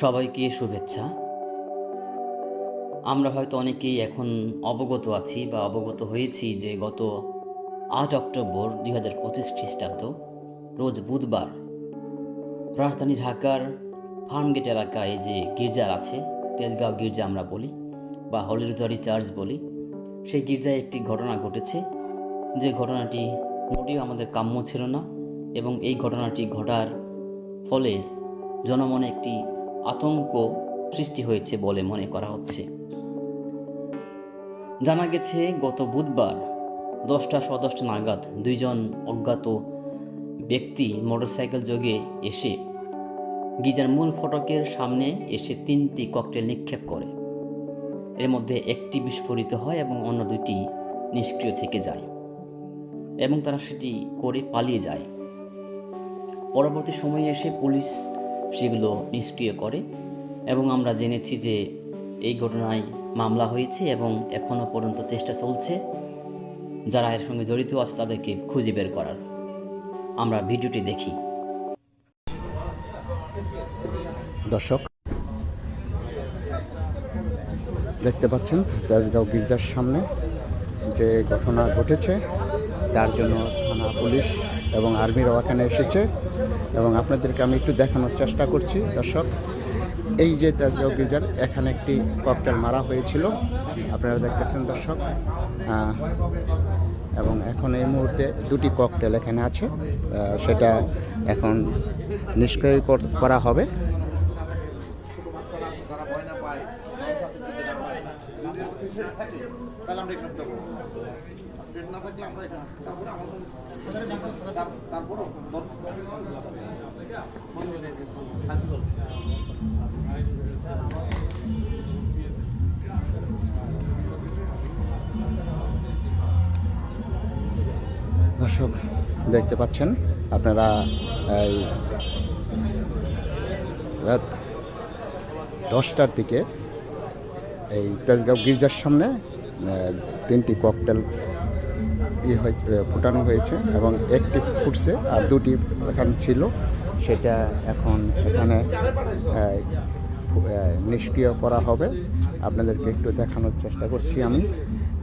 সবাইকে শুভেচ্ছা। আমরা হয়তো অনেকেই এখন অবগত আছি বা অবগত হয়েছি যে গত আট অক্টোবর দুই হাজার পঁচিশ খ্রিস্টাব্দ, রোজ বুধবার রাজধানী ঢাকার ফার্মগেট এলাকায় যে গির্জার আছে, তেজগাঁও গির্জা আমরা বলি বা হলিরুদারি চার্চ বলি, সেই গির্জায় একটি ঘটনা ঘটেছে। যে ঘটনাটি মোটেও আমাদের কাম্য ছিল না এবং এই ঘটনাটি ঘটার ফলে জনমনে একটি আতঙ্ক সৃষ্টি হয়েছে বলে মনে করা হচ্ছে। জানা গেছে, গত বুধবার দশটা সোয়া দশটা নাগাদ দুইজন অজ্ঞাত ব্যক্তি মোটরসাইকেল যোগে এসে গিজার মূল ফটকের সামনে এসে তিনটি ককটেল নিক্ষেপ করে। এর মধ্যে একটি বিস্ফোরিত হয় এবং অন্য দুইটি নিষ্ক্রিয় থেকে যায় এবং তারা সেটি করে পালিয়ে যায়। পরবর্তী সময়ে এসে পুলিশ সেগুলো নিষ্ক্রিয় করে এবং আমরা জেনেছি যে এই ঘটনায় মামলা হয়েছে এবং এখনও পর্যন্ত চেষ্টা চলছে যারা এর সঙ্গে জড়িত আছে তাদেরকে খুঁজে বের করার। আমরা ভিডিওটি দেখি। দর্শক, দেখতে পাচ্ছেন তেজগাঁও গির্জার সামনে যে ঘটনা ঘটেছে, তার জন্য থানা পুলিশ এবং আর্মিরাও এখানে এসেছে। এবং আপনাদেরকে আমি একটু দেখানোর চেষ্টা করছি, দর্শক। এই যে তেজগাঁও গির্জার, এখানে একটি ককটেল মারা হয়েছিল। আপনারা দেখতেছেন, দর্শক। এবং এখন এই মুহূর্তে দুটি ককটেল এখানে আছে। সেটা এখন নিষ্ক্রিয় কর- হবে। দর্শক দেখতে পাচ্ছেন আপনারা এই রাত দশটার দিকে এই তেজগাঁও গির্জার সামনে তিনটি ককটেল ই হয়েছে ফুটানো হয়েছে এবং একটি ফুটছে আর দুটি এখানে ছিল। সেটা এখন এখানে নিষ্ক্রিয় করা হবে। আপনাদেরকে একটু দেখানোর চেষ্টা করছি আমি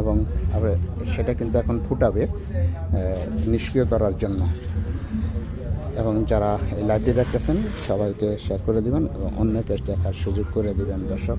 এবং সেটা কিন্তু এখন ফুটাবে নিষ্ক্রিয় করার জন্য। এবং যারা এই লাইভটি দেখতেছেন, সবাইকে শেয়ার করে দিবেন এবং অন্যকে দেখার সুযোগ করে দিবেন, দর্শক।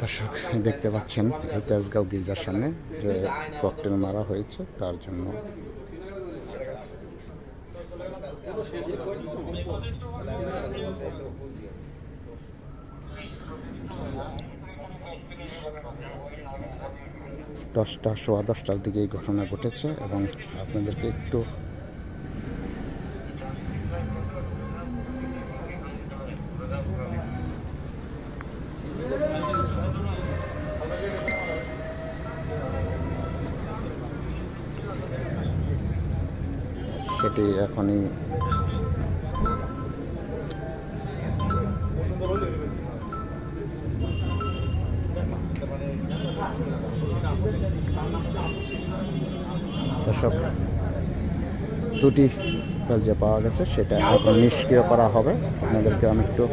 দর্শক, দেখতে পাচ্ছেন এই তেজগাঁও গির্জার সামনে যে ককটেল মারা হয়েছে, তার জন্য দশটা, সোয়া দশটার দিকে এই ঘটনা ঘটেছে এবং আপনাদেরকে একটু সেটি এখনই দর্শক, দুটি যে পাওয়া গেছে, সেটা এখন নিষ্ক্রিয় করা হবে। আপনাদেরকে আমি একটু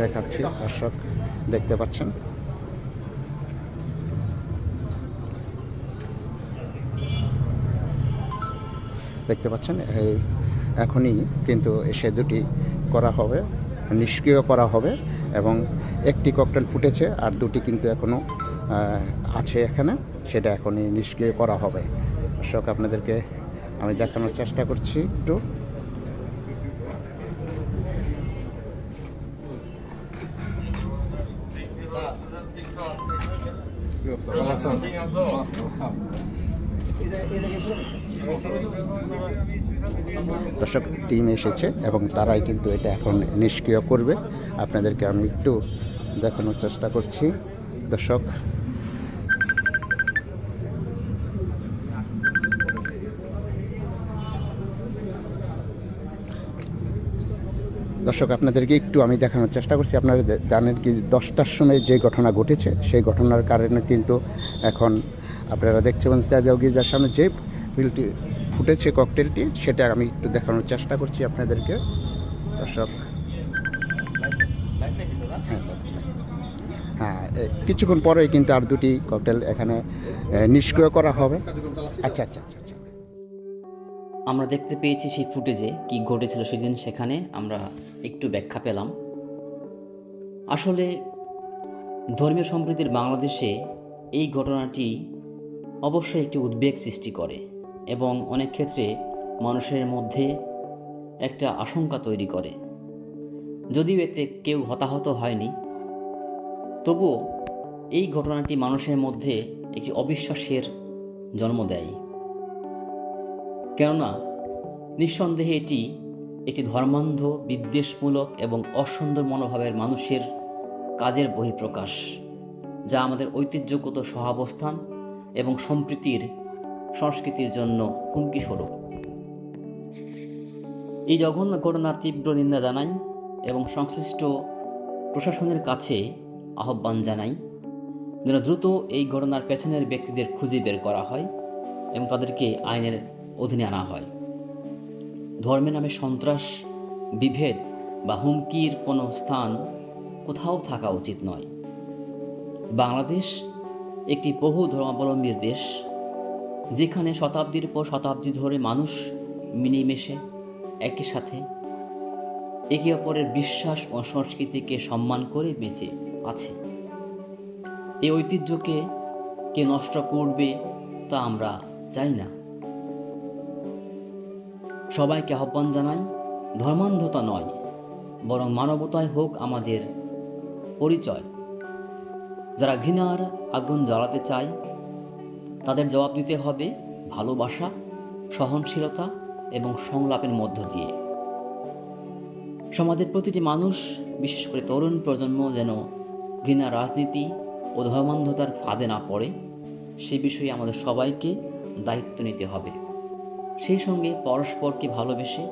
দেখাচ্ছি, দর্শক, দেখতে পাচ্ছেন। দেখতে পাচ্ছেন এই এখনই কিন্তু সে দুটি করা হবে নিষ্ক্রিয় করা হবে এবং একটি ককটেল ফুটেছে আর দুটি কিন্তু এখনও আছে এখানে সেটা এখনই নিষ্ক্রিয় করা হবে। দর্শক আপনাদেরকে আমি দেখানোর চেষ্টা করছি একটু। জায়গায় দর্শক টিম এসেছে এবং তারাই কিন্তু এটা এখন নিষ্ক্রিয় করবে। আপনাদেরকে আমি একটু দেখানোর চেষ্টা করছি। দর্শক দর্শক, আপনাদেরকে একটু আমি দেখানোর চেষ্টা করছি। আপনারা জানেন কি, দশটার সময় যে ঘটনা ঘটেছে, সেই ঘটনার কারণে কিন্তু এখন আপনারা দেখতে পাচ্ছেন গির্জার সামনে যে বিলটি ফুটেছে ককটেলটি, সেটা আমি একটু দেখানোর চেষ্টা করছি আপনাদেরকে। দর্শক হ্যাঁ হ্যাঁ কিছুক্ষণ পরেই কিন্তু আর দুটি ককটেল এখানে নিষ্ক্রিয় করা হবে। আচ্ছা আচ্ছা আচ্ছা আচ্ছা। আমরা দেখতে পেয়েছি সেই ফুটেজে কি ঘটেছিল সেদিন সেখানে, আমরা একটু ব্যাখ্যা পেলাম। আসলে ধর্মীয় সম্প্রীতির বাংলাদেশে এই ঘটনাটি অবশ্যই একটি উদ্বেগ সৃষ্টি করে। এবং অনেক ক্ষেত্রে মানুষের মধ্যে একটা আশঙ্কা তৈরি করে। যদিও এতে কেউ হতাহত হয়নি, তবুও এই ঘটনাটি মানুষের মধ্যে একটি অবিশ্বাসের জন্ম দেয়। কেননা, নিঃসন্দেহে এটি একটি ধর্মান্ধ, বিদ্বেষমূলক এবং অসুন্দর মনোভাবের মানুষের কাজের বহিঃপ্রকাশ, যা আমাদের ঐতিহ্যগত সহাবস্থান এবং সম্প্রীতির সংস্কৃতির জন্য হুমকি স্বরূপ এই জঘন্য ঘটনার তীব্র নিন্দা জানাই এবং সংশ্লিষ্ট প্রশাসনের কাছে আহ্বান জানাই যেন দ্রুত এই ঘটনার পেছনের ব্যক্তিদের খুঁজে বের করা হয় এবং তাদেরকে আইনের অধীনে আনা হয়। ধর্মের নামে সন্ত্রাস, বিভেদ বা হুমকির কোনো স্থান কোথাও থাকা উচিত নয়। বাংলাদেশ একটি বহু ধর্মাবলম্বীর দেশ। যেখানে শতাব্দীর পর শতাব্দী ধরে মানুষ মিলেমিশে, একই সাথে একে অপরের বিশ্বাস ও সংস্কৃতিকে সম্মান করে বেঁচে আছে। এই ঐতিহ্যকে কে নষ্ট করবে তা আমরা চাই না। সবাইকে আহ্বান জানাই, ধর্মান্ধতা নয়, বরং মানবতায় হোক আমাদের পরিচয়। যারা ঘৃণার আগুন জ্বালাতে চায় তাদের জবাব দিতে হবে ভালোবাসা, সহনশীলতা এবং সংলাপের মধ্য দিয়ে। সমাজের প্রতিটি মানুষ, বিশেষ করে তরুণ প্রজন্ম, যেন ঘৃণা, রাজনীতি ও ধর্মান্ধতার ফাঁদে না পড়ে, সে বিষয়ে আমাদের সবাইকে দায়িত্ব নিতে হবে। সেই সঙ্গে পরস্পরকে ভালোবেসে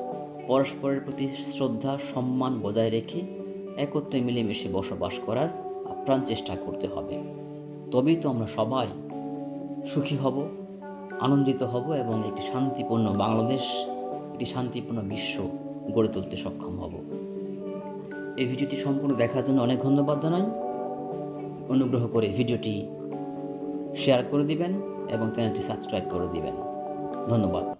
পরস্পরের প্রতি শ্রদ্ধা, সম্মান বজায় রেখে একত্রে মিলেমিশে বসবাস করার আপ্রাণ চেষ্টা করতে হবে। তবেই তো আমরা সবাই সুখী হব, আনন্দিত হব এবং একটি শান্তিপূর্ণ বাংলাদেশ, একটি শান্তিপূর্ণ বিশ্ব গড়ে তুলতে সক্ষম হব। এই ভিডিওটি সম্পূর্ণ দেখার জন্য অনেক ধন্যবাদ জানাই। অনুগ্রহ করে ভিডিওটি শেয়ার করে দিবেন এবং চ্যানেলটি সাবস্ক্রাইব করে দিবেন। ধন্যবাদ।